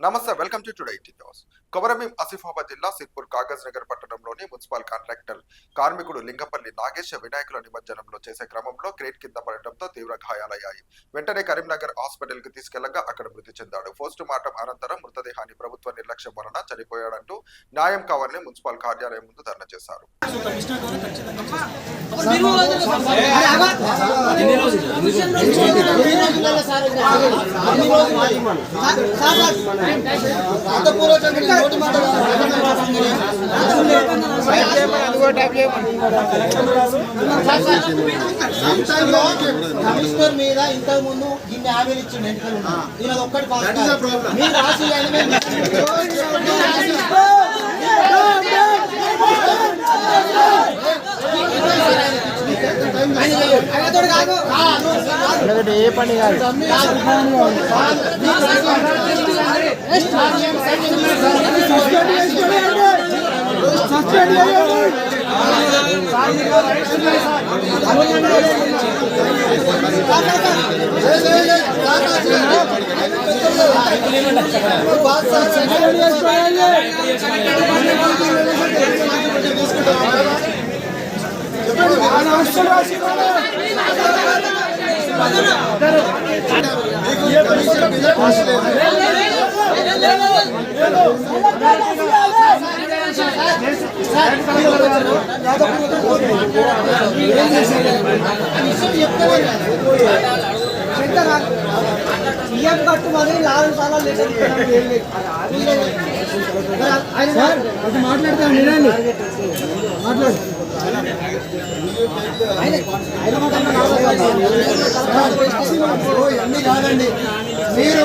నమస్తే welcome to today T news Komarambheem Asifabad జిల్లా సిర్పూర్ కాగజ్ నగర్ పట్టణంలోని మున్సిపల్ కాంట్రాక్టర్ కార్మికుడు లింగపల్లి నాగేశ వినాయకుల నిమజ్జనంలో చేసే క్రమంలో క్రేట్ కింద పడటంతో తీవ్ర గాయాలయ్యాయి వెంటనే కరీంనగర్ హాస్పిటల్కి తీసుకెళ్ళగా అక్కడ మృతి చెందాడు పోస్ట్ మార్టం అనంతరం మృతదేహాన్ని ప్రభుత్వ నిర్లక్ష్యం వలన చనిపోయాడంటూ న్యాయం కావాలని మున్సిపల్ కార్యాలయం ముందు ధర్నా చేశారు కమిషనర్ మీద ఇంతకు ముందు ఇన్ని హామీలు ఇచ్చిండు ఎన్నికలు ఈయన ఒక్కటి కాదు. మీరు రాసి ఇవ్వండి, ఆయనతోటి కాదు. ఏ పని కాదు సీఎం కట్టుమని నాలుగు సార్లు లేదు ఆయన మాట్లాడతాను మాట్లాడు అన్ని కాదండి మీరు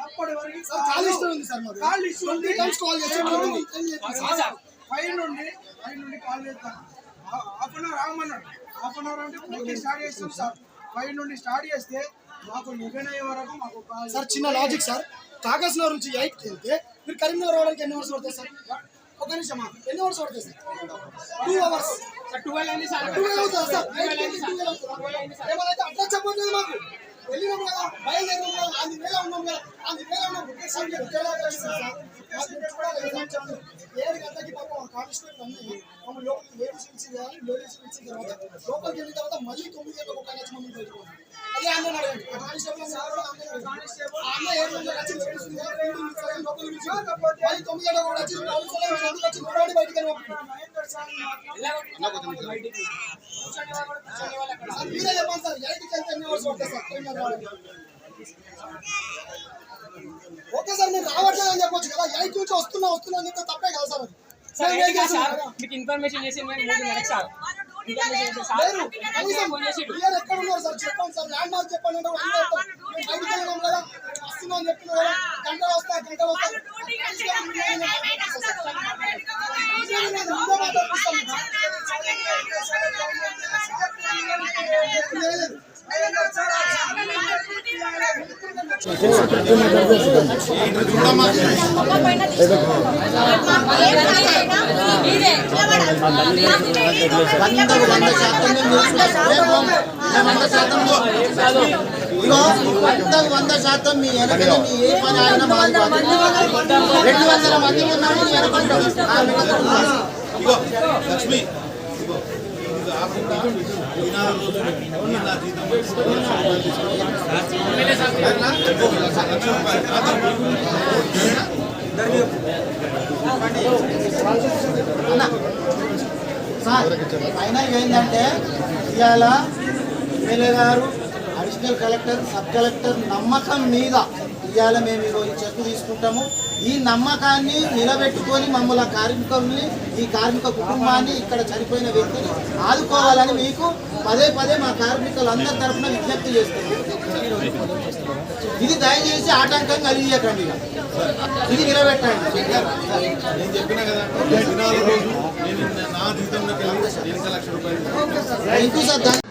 అప్పటి వరకు చాలా ఇష్టం ఉంది సార్ మాకు కాల్ ఇష్యూ ఉంది కాల్ చేసి ఫైవ్ నుండి ఫైవ్ నుండి కాల్ చేస్తాను హాఫ్ అన్ అవర్ ఆగమన్నాడు హాఫ్ అన్ అవర్ అంటే స్టార్ట్ చేస్తాం సార్. ఫైవ్ నుండి స్టార్ట్ చేస్తే మాకు వరకు? మాకు సార్ చిన్న లాజిక్ సార్. కాగజ్ నగర్ నుంచి ఎయిట్కి వెళ్తే మీరు కరీంనగర్ రావడానికి ఎన్ని అవర్స్ పడుతుంది సార్? ఒక నిమిషం ఆగు. ఎన్ని అవర్స్ పడుతుంది సార్? టూ అవర్స్ ట్వెల్వ్ అయింది సార్. ట్వెల్వ్ అవుతుంది సార్? చెప్పట్లేదు మాకు. వెళ్ళినాం కదా బయలుదేరినాం కదా అందు వేల ఉన్నాం కదా అందు వేల ఉన్నాం. సార్. ఏడు గంటలకి పాపం కానిస్టేబుల్ అన్ని మమ్మల్ని లోపలికి లేడీస్ పిలిచి లేడీస్ పిలిచిన తర్వాత లోపలికి వెళ్ళిన తర్వాత మళ్ళీ తొమ్మిది గంటలకు ఒక మమ్మల్ని పెట్టుకోండి మీరు చెప్పండి సార్ ఎయిట్కి వెళ్తే ఎన్ని అవర్స్ పడుతుంది సార్ ట్రైన్ రావడానికి ఓకే సార్ నేను రావట్లేదు అని చెప్పొచ్చు కదా. ఎయిట్ నుంచి వస్తున్నా వస్తున్నా అని తప్పే కదా సార్? మీకు ఇన్ఫర్మేషన్ చేసి సార్. ఎక్కడ ఉన్నారు సార్ చెప్పండి సార్ ల్యాండ్ మార్క్ చెప్పండి అంటే వాళ్ళు చెప్తారు. మేము బయటికి వెళ్ళినాం కదా వస్తున్నా అని చెప్పిన కదా గంట వస్తా గంట వస్తా ఇగో వందకు వంద శాతం మీ వెనకనే మీ ఏ పని అయినా రెండు వందల మంది ఉన్నాము లక్ష్మి ఇది ఆకుండా ఏంటంటే ఇవాళ ఎమ్మెల్యే గారు అడిషనల్ కలెక్టర్ సబ్ కలెక్టర్ నమ్మకం మీద ఇవాళ మేము ఈరోజు చెక్ తీసుకుంటాము. ఈ నమ్మకాన్ని నిలబెట్టుకొని మమ్మల్ని కార్మికుల్ని ఈ కార్మిక కుటుంబాన్ని ఇక్కడ చనిపోయిన వ్యక్తిని ఆదుకోవాలని మీకు పదే పదే మా కార్మికులందరి తరఫున విజ్ఞప్తి చేస్తున్నాం. ఇది దయచేసి ఆటంకం కలిగియకండి ఇక. ఇది నిలబెట్టండి. నేను చెప్పిన కదా నా జీతంలోకి లక్ష రూపాయలు